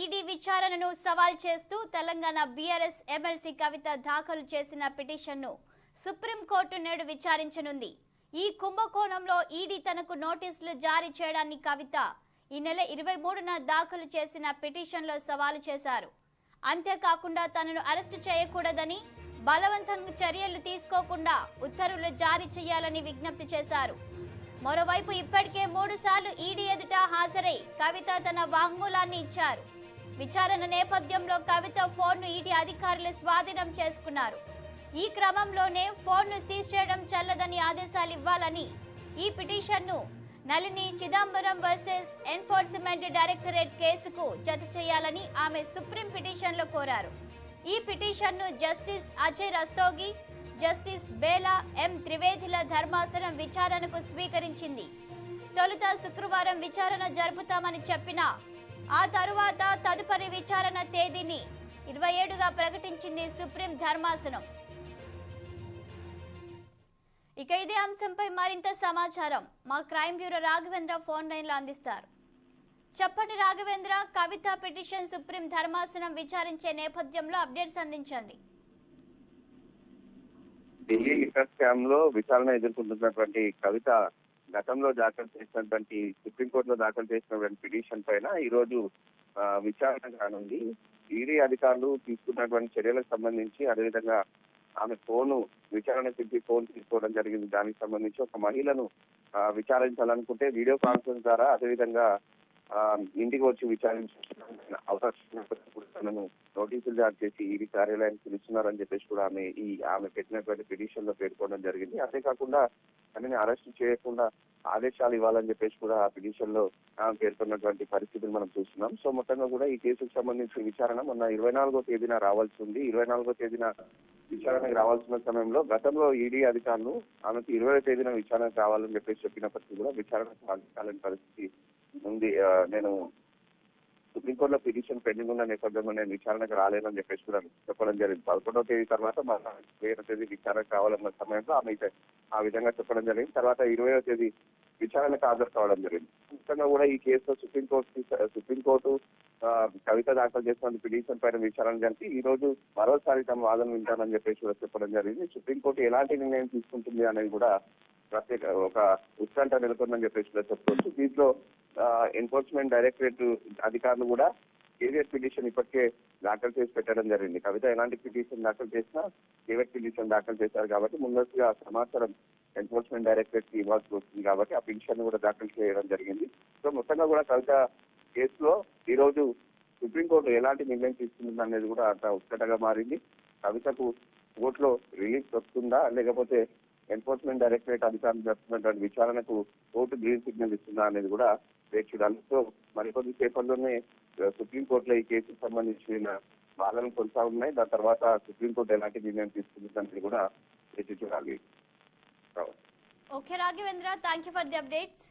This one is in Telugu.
ఈడీ విచారణను సవాల్ చేస్తూ తెలంగాణ బీఆర్ఎస్ ఎమ్మెల్సీ కవిత దాఖలు చేసిన పిటిషన్ను సుప్రీంకోర్టు నేడు విచారించనుంది. ఈ కుంభకోణంలో ఈడీ తనకు నోటీసులు జారీ చేయడాన్ని కవిత ఈ నెల ఇరవై మూడున దాఖలు చేసిన పిటిషన్లో సవాలు చేశారు. అంతేకాకుండా తనను అరెస్టు చేయకూడదని బలవంతంగా చర్యలు తీసుకోకుండా ఉత్తర్వులు జారీ చేయాలని విజ్ఞప్తి చేశారు. మరోవైపు ఇప్పటికే మూడు సార్లు ఈడీ ఎదుట హాజరై కవిత తన వాంగ్మూలాన్ని ఇచ్చారు. విచారణ నేపథ్యంలో కవిత ఫోన్ను ఈడీ అధికారులు స్వాధీనం చేసుకున్నారు. ఈ క్రమంలోనే ఫోన్ను సీజ్ చేయడం చల్లదని ఆదేశాలు ఇవ్వాలని ఈ పిటిషన్ను Nalini Chidambaram versus enforcement directorate కేసుకు జత చేయాలని ఆమె సుప్రీం పిటిషన్లో కోరారు. ఈ పిటిషన్ను justice Ajay Rastogi justice Bela M త్రివేదిల ధర్మాసనం విచారణకు స్వీకరించింది. తొలుత శుక్రవారం విచారణ జరుపుతామని చెప్పినా ఆ తరువాత తదుపరి విచారణ తేదీని ఇరవై ఏడుగా ప్రకటించింది సుప్రీం ధర్మాసనం. ఇక ఇదే అంశంపై మరింత సమాచారం. మా క్రైమ్ బ్యూరో రాఘవేంద్ర ఫోన్ లైన్లో అందిస్తారు. చెప్పండి రాఘవేంద్ర కవిత పిటిషన్ సుప్రీం ధర్మాసనం విచారించే నేపథ్యంలో అప్డేట్స్ అందించండి. ఢిల్లీ లిక్కర్ స్కామ్లో విచారణ ఎదుర్కొంటున్నటువంటి కవిత గతంలో దాఖలు చేసినటువంటి సుప్రీంకోర్టులో దాఖలు చేసినటువంటి పిటిషన్ పైన ఈరోజు విచారణ కానుంది. ఈడీ అధికారులు తీసుకున్నటువంటి చర్యలకు సంబంధించి అదేవిధంగా ఆమె ఫోను విచారణ సిద్ధి ఫోన్ తీసుకోవడం జరిగింది. దానికి సంబంధించి ఒక మహిళను విచారించాలనుకుంటే వీడియో కాన్ఫరెన్స్ ద్వారా అదేవిధంగా ఇంటికి వచ్చి విచారించిన అవకాశం తనను నోటీసులు జారీ చేసి ఈడీ కార్యాలయానికి పిలుస్తున్నారని చెప్పేసి కూడా ఆమె ఈ ఆమె పెట్టినటువంటి పిటిషన్లో పేర్కొనడం జరిగింది. అంతేకాకుండా తనని అరెస్ట్ చేయకుండా ఆదేశాలు ఇవ్వాలని చెప్పేసి కూడా ఆ పిటిషన్లో ఆమె పేర్కొన్నటువంటి పరిస్థితులు మనం చూస్తున్నాం. సో మొత్తంగా కూడా ఈ కేసుకు సంబంధించిన విచారణ మొన్న ఇరవై నాలుగో తేదీన రావాల్సి ఉంది. ఇరవై నాలుగో తేదీన విచారణకు రావాల్సిన సమయంలో గతంలో ఈడీ అధికారులు ఆమెకు ఇరవై తేదీన విచారణకు రావాలని చెప్పేసి చెప్పినప్పటికీ కూడా విచారణ సాగించాలని పరిస్థితి ఉంది. నేను సుప్రీంకోర్టులో పిటిషన్ పెండింగ్ ఉన్న నేపథ్యంలో నేను విచారణకు రాలేనని చెప్పేసి కూడా చెప్పడం జరిగింది. పదకొండవ తేదీ తర్వాత మన వేరే తేదీ విచారణ కావాలన్న సమయంలో ఆమె అయితే ఆ విధంగా చెప్పడం జరిగింది. తర్వాత ఇరవయో తేదీ విచారణకు హాజరు కావడం జరిగింది. ముఖ్యంగా కూడా ఈ కేసులో సుప్రీంకోర్టు సుప్రీంకోర్టు కవిత దాఖలు చేసిన పిటిషన్ పైన విచారణ జరిపి ఈ రోజు మరోసారి తమ వాదన వింటానని చెప్పేసి కూడా చెప్పడం జరిగింది. సుప్రీంకోర్టు ఎలాంటి నిర్ణయం తీసుకుంటుంది అనేది కూడా ప్రత్యేక ఒక ఉత్కంఠ నెలకొందని చెప్పేసి కూడా చెప్పుకోవచ్చు. దీంట్లో ఎన్ఫోర్స్మెంట్ డైరెక్టరేట్ అధికారులు కూడా కేవీఎస్ పిటిషన్ ఇప్పటికే దాఖలు చేసి పెట్టడం జరిగింది. కవిత ఎలాంటి పిటిషన్ దాఖలు చేసినా కేవీఎస్ పిటిషన్ దాఖలు చేశారు కాబట్టి ముందస్తుగా సమాచారం ఎన్ఫోర్స్మెంట్ డైరెక్టరేట్కి ఇవ్వాల్సి వస్తుంది కాబట్టి ఆ పిటిషన్ కూడా దాఖలు చేయడం జరిగింది. సో మొత్తంగా కూడా కవిత కేసులో ఈ రోజు సుప్రీంకోర్టు ఎలాంటి నిర్ణయం తీసుకుంటుంది అనేది కూడా అంత ఉత్కటగా మారింది. కవితకు కోర్టులో రిలీఫ్ వస్తుందా లేకపోతే ఎన్ఫోర్స్మెంట్ డైరెక్టరేట్ అధికారులు జరుపుతున్నటువంటి విచారణకు కోర్టు గ్రీన్ సిగ్నల్ ఇస్తుందా అనేది కూడా వేచి చూడాలి సో మరికొద్ది సేపట్లోనే సుప్రీంకోర్టులో ఈ కేసుకు సంబంధించిన వాదనలు కొనసాగుతున్నాయి. దాని తర్వాత సుప్రీంకోర్టు ఎలాంటి నిర్ణయం తీసుకుంది అనేది కూడా వేచి చూడాలి. Okay Raghavendra thank you for the updates